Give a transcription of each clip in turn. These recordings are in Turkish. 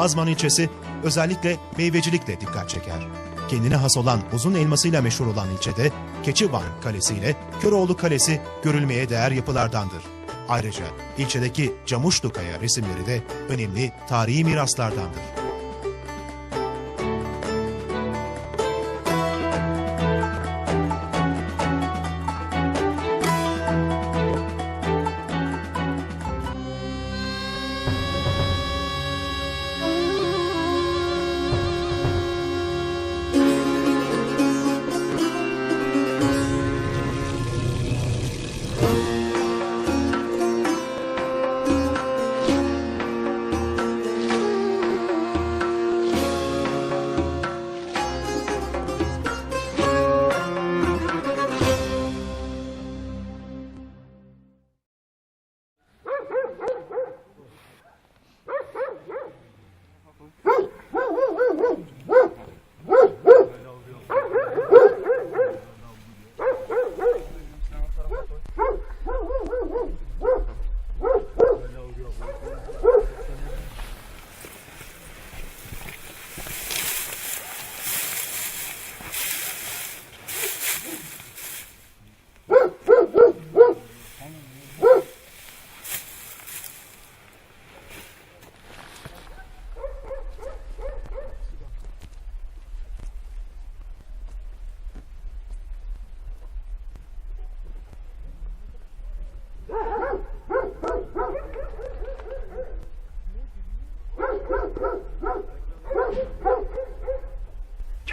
Ağızman ilçesi özellikle meyvecilikle dikkat çeker. Kendine has olan uzun elmasıyla meşhur olan ilçede Keçivan Kalesi ile Köroğlu Kalesi görülmeye değer yapılardandır. Ayrıca ilçedeki Camuşlu Kaya resimleri de önemli tarihi miraslardandır.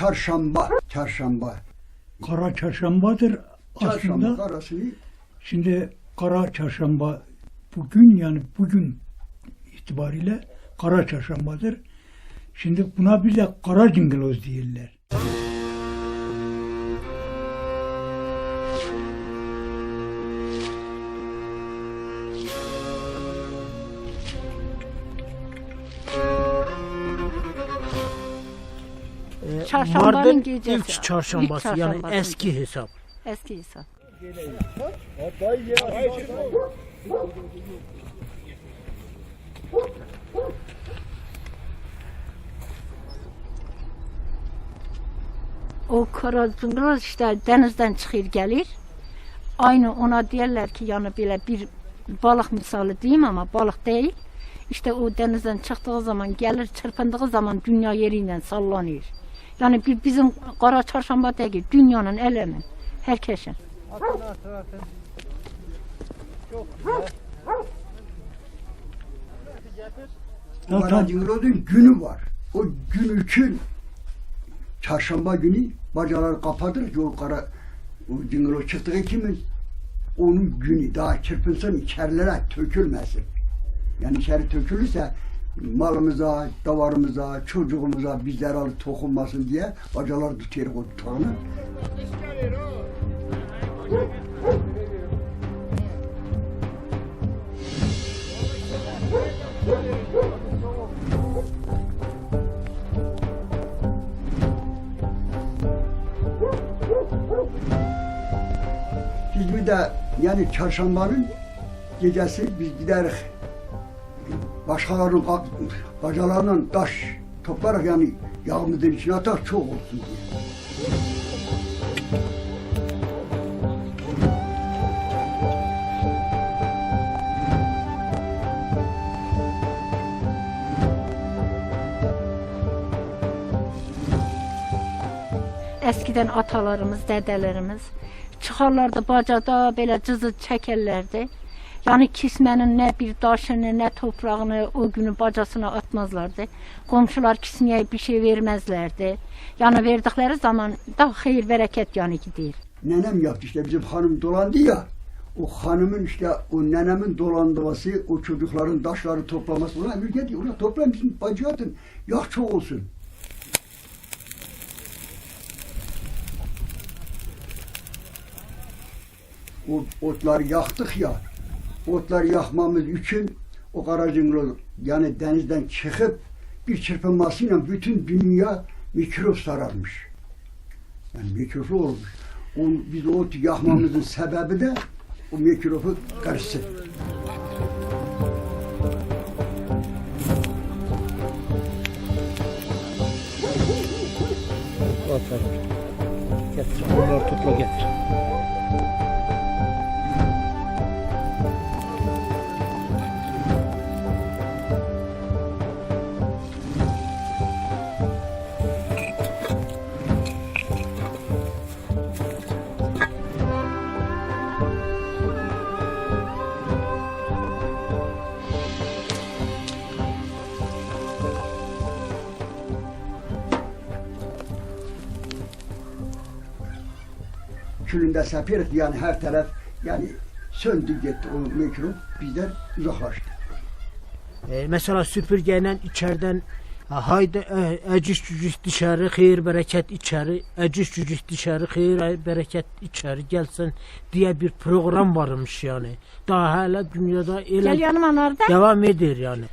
Çarşamba, çarşamba. Kara çarşambadır Çarşamba aslında. arasını Şimdi kara çarşamba bugün yani bugün itibariyle kara çarşambadır. Şimdi buna bir de kara cingaloz diyorlar. Çarşambanın Mardin gecesi. ilk çarşambası İlk yani eski hesap. Eski hesap. O karazınqıraz işte denizden çıxır gəlir. Aynı ona deyirlər ki, yəni belə bir balıq misalı deyim ama balıq değil. İşte o denizden çıktığı zaman gelir, çırpındığı zaman dünya yeriyle sallanır. Yani bizim Qara Çarşamba değil, dünyanın elemi, herkesin. Zaten Karacıngıloz'un günü var. O gün için çarşamba günü bacaları kapatır ki o kara o cingıloz çıktığı kimin onun günü daha çırpınsın içerilere tökülmesin. Yani içeri tökülürse malımıza, davarımıza, çocuğumuza bir zararı dokunmasın diye bacalar tutuyor o tutağını. Biz bir de yani çarşambanın gecesi biz gideriz başkalarının bacalarından taş toplarak yani yağımızın içine atar çok olsun diye. Eskiden atalarımız, dedelerimiz çıxarlardı bacada belə cızı çəkərlərdi. Yani kismenin ne bir daşını ne toprağını o günü bacasına atmazlardı. Komşular kismeye bir şey vermezlerdi. Yani verdikleri zaman da hayır bereket yani gidiyor. Nenem yaptı işte bizim hanım dolandı ya. O hanımın işte o nenemin dolandırması, o çocukların taşları toplaması. Ulan ülke diyor, ulan toplayın bizim bacı atın. Yak çok olsun. O otları yaktık ya otlar yakmamız için o Karacıngöl yani denizden çıkıp bir çırpınmasıyla bütün dünya mikrop sararmış. Yani mikroplu olmuş. O, biz ot yakmamızın sebebi de o mikrobu karşı. Aferin. Getir. Bunları topla getir. Külünde sepirik yani her taraf yani söndü gitti o mikrop bizden uzaklaştı. E, mesela süpürgeyle içeriden ha, haydi e, eciş cücüş dışarı, hayır bereket içeri, eciş cücüş dışarı, hayır bereket içeri gelsin diye bir program varmış yani. Daha hala dünyada Gel öyle yanıma nerede? devam ediyor yani.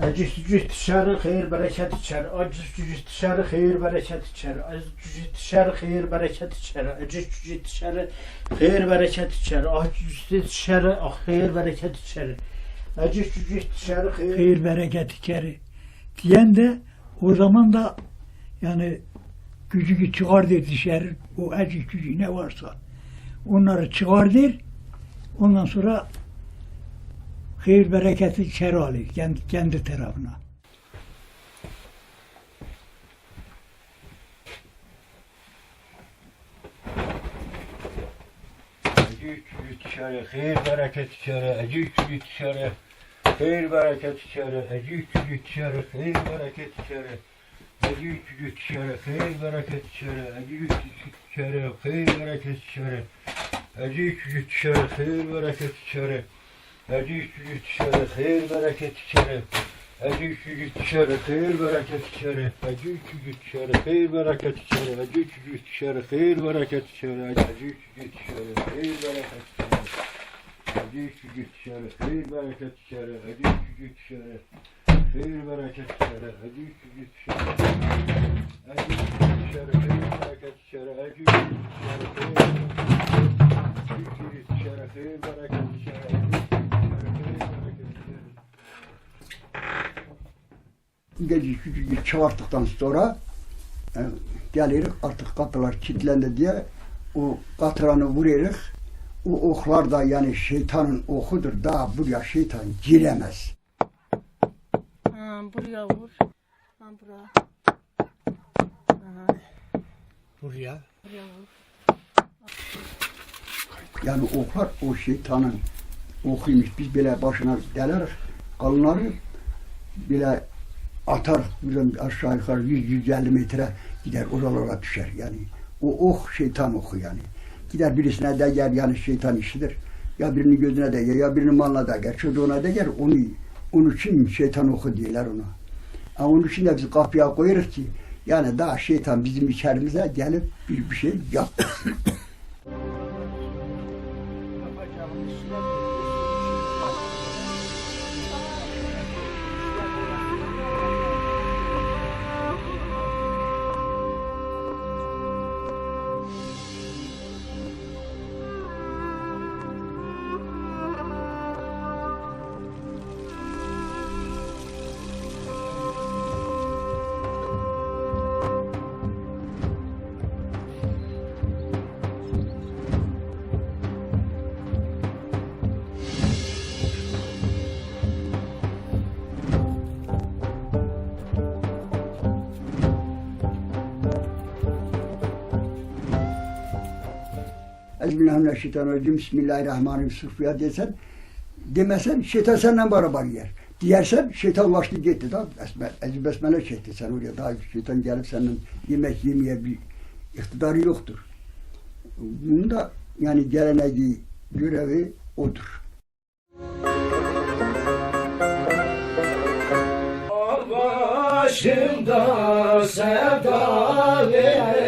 Aciz cücüz dışarı hayır bereket içer. Aciz cücüz dışarı hayır bereket içer. Aciz cücüz dışarı hayır bereket içer. Aciz cücüz dışarı hayır bereket içer. Aciz cücüz dışarı ah, hayır bereket içer. Aciz cücüz dışarı hayır, hayır bereket içer. Diyen de o zaman da yani gücü çıkar der dışarı. O aciz cücüz ne varsa onları çıkar. Ondan sonra hayır bereketi içeri alıyor kendi, kendi tarafına. içeri, hayır bereket içeri, acı üçlü içeri, hayır bereket içeri, acı üçlü içeri, hayır bereket içeri, acı üçlü içeri, hayır bereket içeri, acı üçlü içeri, hayır bereket içeri, acı içeri, hayır bereket içeri, Eci üç yetişere, hayır bereket içeri. Eci üç yetişere, hayır bereket içeri. Eci üç yetişere, hayır bereket içeri. Eci üç yetişere, hayır bereket içeri. Eci üç yetişere, hayır bereket içeri. Eci üç yetişere, hayır bereket içeri. Eci üç yetişere, hayır bereket içeri. Eci üç yetişere, Eci üç yetişere, hayır bereket içeri. Eci üç yetişere, hayır bereket içeri. Eci üç yetişere, hayır bereket içeri. Gece küçücük çağırttıktan sonra e, gelir artık kapılar kilitlendi diye o katranı vuruyoruz. O oklar da yani şeytanın okudur. Daha buraya şeytan giremez. Ha, buraya vur. Ha, buraya. buraya. Buraya vur. Yani oklar o şeytanın okuymuş. Biz böyle başına deleriz. Kalınları bile atar bizim aşağı yukarı 100-150 metre gider oralara düşer yani. O ok şeytan oku yani. Gider birisine değer yani şeytan işidir. Ya birinin gözüne değer ya birinin malına değer. Çocuğuna değer onu onun için şeytan oku diyorlar ona. Ama onun için de biz kapıya koyarız ki yani daha şeytan bizim içerimize gelip bir, bir şey yapmasın. Euzubillahimineşşeytanirracim. Bismillahirrahmanirrahim. Sıfıya desen, demesen şeytan senden beraber yer. Diyersen şeytan ulaştı gitti da besmele, ez besmele çekti sen oraya daha şeytan gelip senin yemek yemeye bir iktidarı yoktur. Bunun da yani geleneği görevi odur. Başımda sevdalı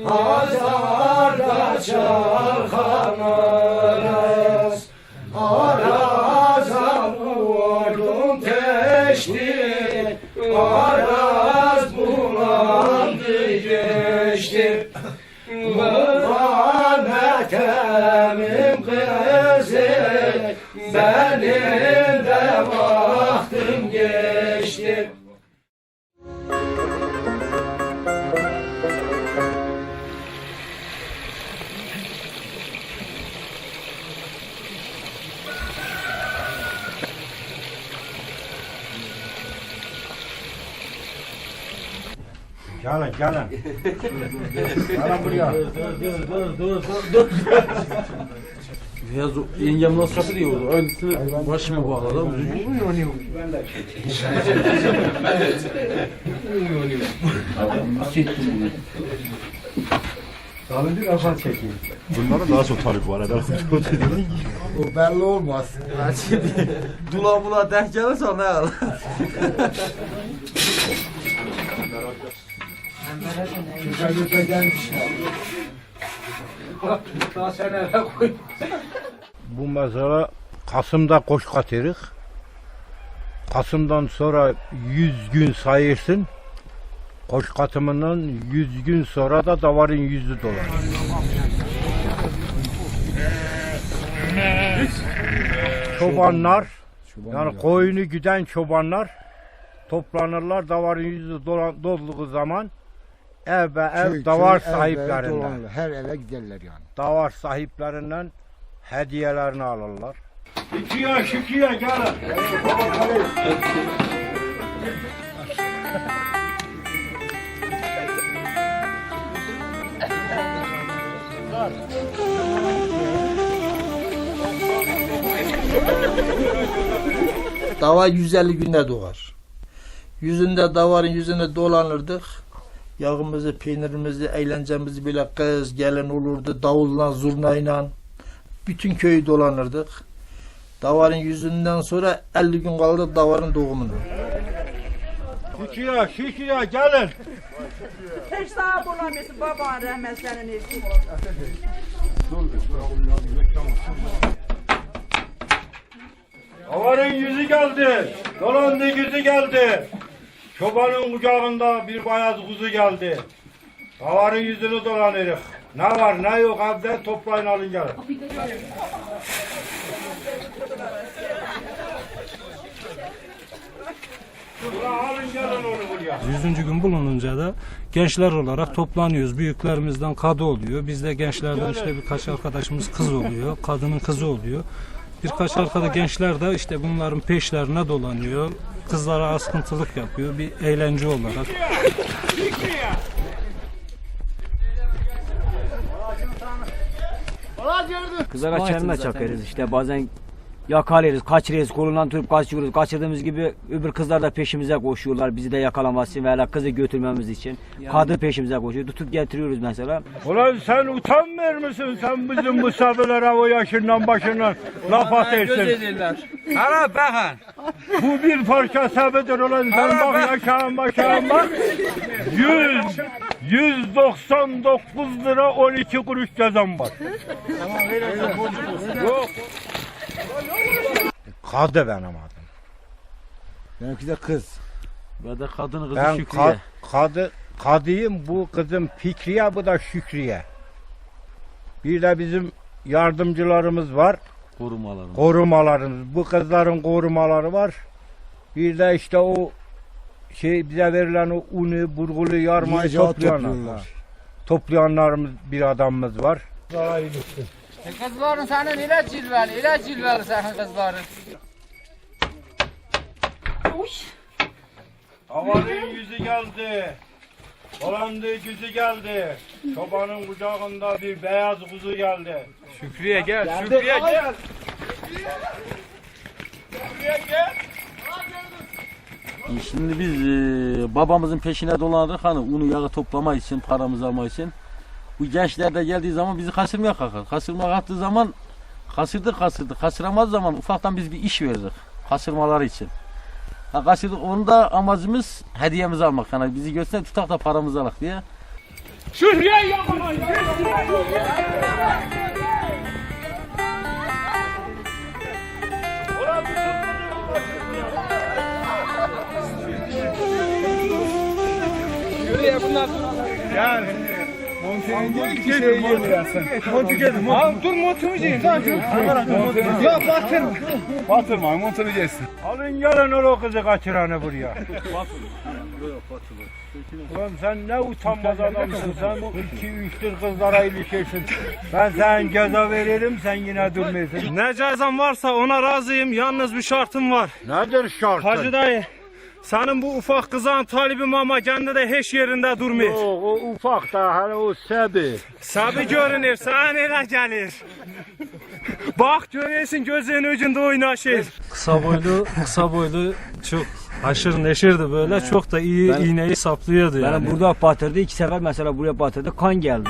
Azarda çalkanarız Arazam oldum Gelin gelin. gelin buraya. Ya yengem nasıl katılıyor? Aynısını başıma bağladım. Bunlara daha çok talep var. O belli olmaz. Şimdi dolabına denk gelirse ne al? Bu mezara Kasım'da koş katırıq. Kasım'dan sonra 100 gün sayırsın. Koş katımından 100 gün sonra da davarın yüzü dolar. Çobanlar, yani koyunu güden çobanlar toplanırlar davarın yüzü dolduğu zaman ev ve ev davar sahiplerinden. Her eve giderler yani. davar sahiplerinden hediyelerini alırlar. İkiye şikiye gelin. Dava 150 günde doğar. Yüzünde davarın yüzüne dolanırdık. Yağımızı, peynirimizi, eğlencemizi bile kız, gelin olurdu. Davulla, zurnayla. Bütün köyü dolanırdık. Davarın yüzünden sonra 50 gün kaldı davarın doğumunu. Şikiye şikiye gelin. Hiç sağ bulamıyorsun baban rahmet senin için. Davarın yüzü geldi. Dolandı yüzü geldi. Çobanın kucağında bir beyaz kuzu geldi. Davarın yüzünü dolanırız. Ne var ne yok evde toplayın alın gelin. 100. gün bulununca da gençler olarak toplanıyoruz. Büyüklerimizden kadı oluyor. Bizde gençlerden işte birkaç arkadaşımız kız oluyor. Kadının kızı oluyor. Birkaç arkada gençler de işte bunların peşlerine dolanıyor. Kızlara askıntılık yapıyor. Bir eğlence olarak. Kızlara kendine çakarız işte bazen yakalarız, kaçırırız, kolundan tutup kaçırıyoruz. Kaçırdığımız gibi öbür kızlar da peşimize koşuyorlar bizi de yakalaması veya kızı götürmemiz için. Kadın peşimize koşuyor. Tutup getiriyoruz mesela. Ulan sen utanmıyor musun sen bizim misafirlere o yaşından başından laf atarsın. Hala bakın. Bu bir parça sabıdır ulan sen bak yaşağın başağın bak. 100 199 lira 12 kuruş cezam var. Yok. Kadı benim adım. Benimki de kız. Ve de kadın kızı Ben Şükriye. kad, kadı, kadıyım bu kızım Fikriye bu da Şükriye. Bir de bizim yardımcılarımız var. Korumalarım. korumalarımız. Bu kızların korumaları var. Bir de işte o şey bize verilen o unu, burgulu, yarmayı toplayanlar. Toplayanlarımız bir adamımız var. Kızların senin ile cilveli, ile cilveli senin kızların. Havanın yüzü geldi. Dolandı yüzü geldi. Çobanın kucağında bir beyaz kuzu geldi. Şükriye gel, Şükriye gel. Şimdi biz e, babamızın peşine dolanırdık hani unu yağı toplama için, paramızı almak için. Bu gençler de geldiği zaman bizi kaçırmaya kalkar. Kaçırmaya kalktığı zaman kaçırdık kaçırdık. Kaçıramaz zaman ufaktan biz bir iş verdik. Kaçırmaları için. Ha, kaçırdık onu da amacımız hediyemizi almak. Yani bizi göster tutak da paramızı alak diye. Alın gelin o kızı kaçıranı buraya. Ulan sen ne utanmaz adamsın sen iki üçtür kızlara ilişirsin. Ben sen ceza veririm sen yine durmuyorsun. Ne cezam varsa ona razıyım. Yalnız bir şartım var. Nedir şartın? Hacı dayı Senin bu ufak kızan talibim ama kendi de hiç yerinde durmuyor. O, o ufak da hani o sebi. Sabi görünür, sana nereye gelir? Bak görüyorsun gözünün ucunda oynaşır. Kısa boylu, kısa boylu çok haşır neşirdi böyle. Çok da iyi Ben- iğneyi saplıyordu yani. Yani burada batırdı. iki sefer mesela buraya batırdı. Kan geldi.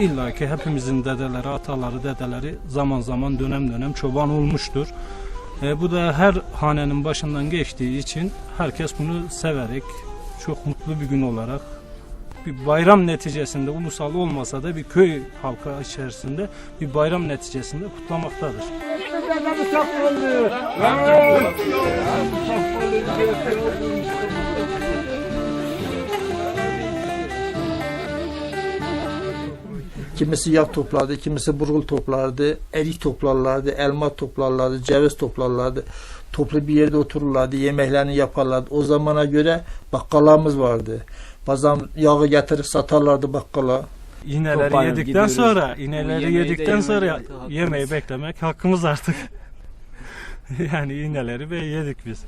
İlla ki hepimizin dedeleri, ataları, dedeleri zaman zaman dönem dönem çoban olmuştur. E, bu da her hanenin başından geçtiği için herkes bunu severek, çok mutlu bir gün olarak bir bayram neticesinde ulusal olmasa da bir köy halkı içerisinde bir bayram neticesinde kutlamaktadır. Kimisi yağ toplardı, kimisi burgul toplardı, erik toplarlardı, elma toplarlardı, ceviz toplarlardı. Toplu bir yerde otururlardı, yemeklerini yaparlardı. O zamana göre bakkallarımız vardı. Bazen yağı getirip satarlardı bakkala. İğneleri Toplayın, yedikten gidiyoruz. sonra, de yedikten sonra hakkımız. yemeği beklemek hakkımız artık. yani iğneleri be yedik biz.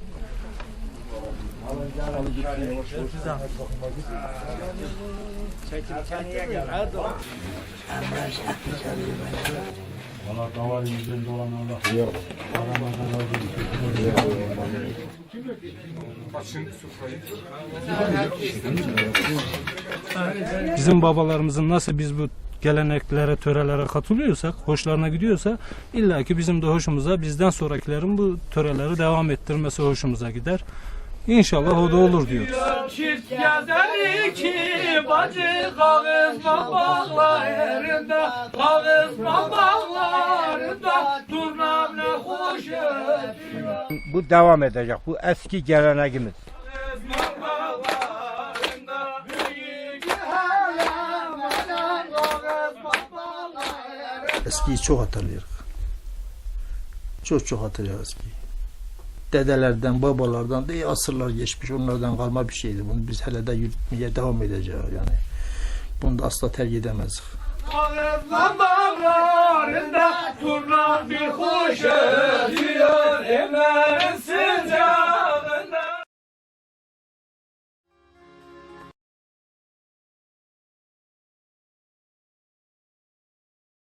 Bizim babalarımızın nasıl biz bu geleneklere, törelere katılıyorsak, hoşlarına gidiyorsa illaki bizim de hoşumuza, bizden sonrakilerin bu töreleri devam ettirmesi hoşumuza gider. İnşallah o da olur diyoruz. Çift gezer iki bacı kağız babaklarında Kağız babaklarında Turnavne hoş Bu devam edecek. Bu eski geleneğimiz. Eskiyi çok hatırlıyoruz. Çok çok hatırlıyoruz eskiyi. Dedelerden, babalardan da asırlar geçmiş. Onlardan kalma bir şeydi. Bunu biz hele de yürütmeye devam edeceğiz yani. Bunu da asla terk edemezdik. Kağız babaklarında Turnav bir hoş Emerin sıcağı